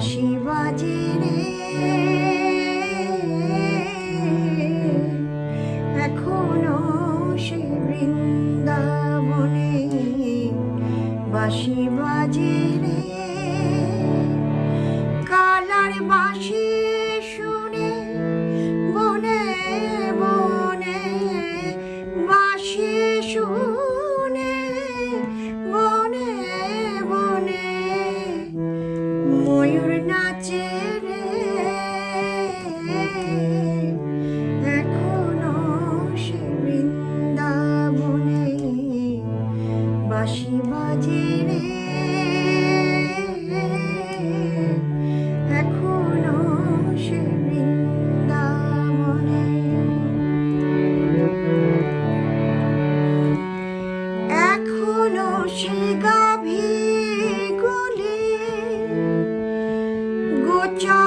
心。Are you, ready? mucho.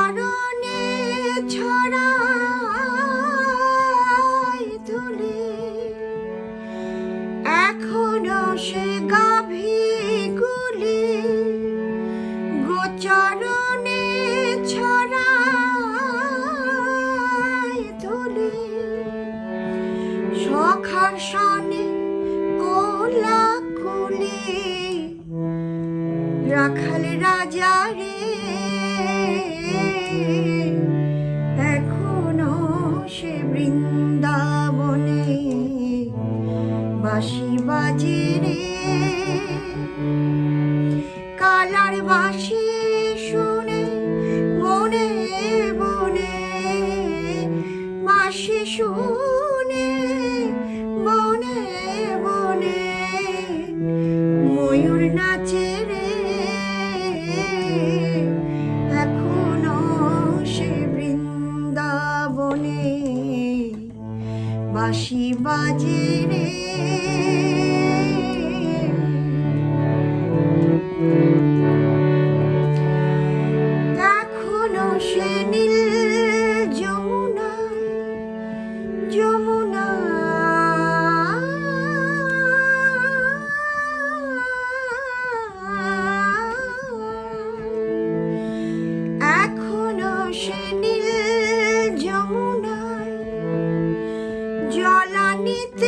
শুনে মাসি শুনে মনে মনে ময়ূর নাচে রে। এখনও সে বৃন্দাবনে বাঁশি বাজে রে। anything.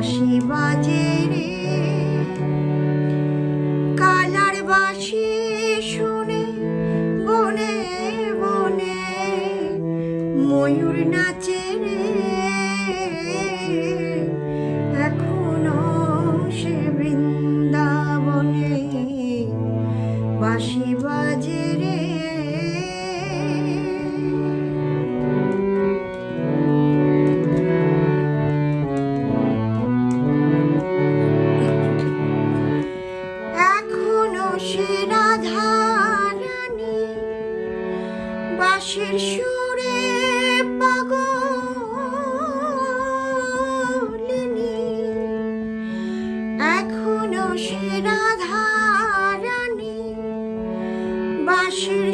বাঁশি রে। সে রাধারানী বাঁশের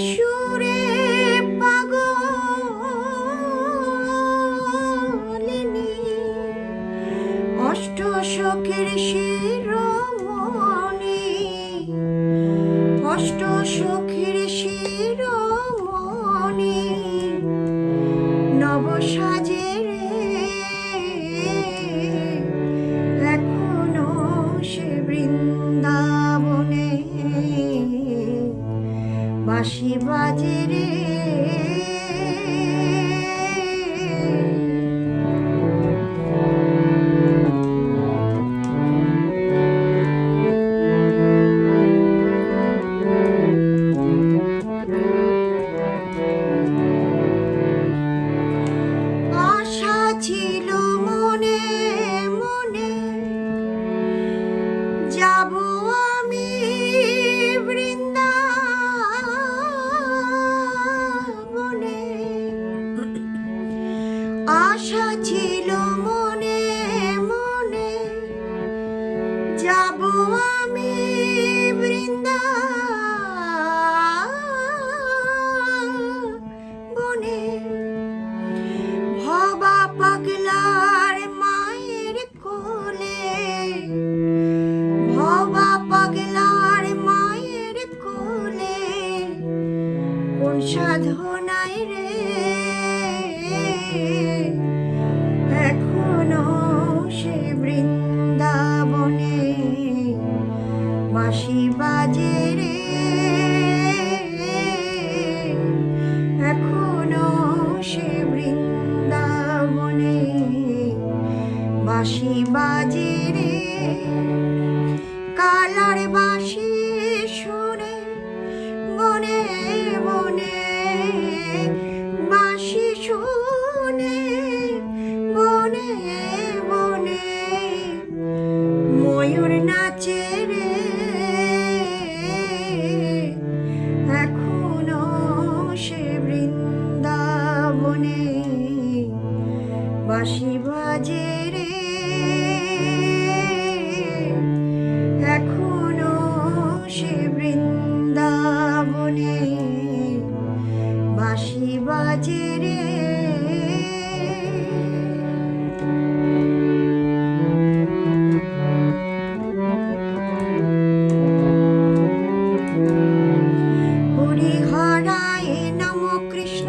বাঁশি বাজে রে। সাধনায় রে। এখনও সে বাঁশি বাজে রে। এখনও সে বৃন্দাবনে বাঁশি বাজে রে। হরি হরায় নম কৃষ্ণ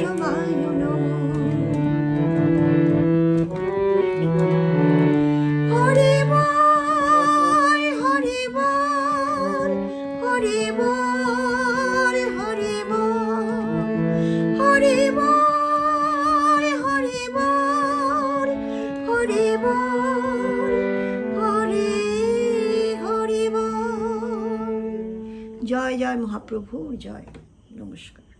মহাপ্রভুর জয়। নমস্কার।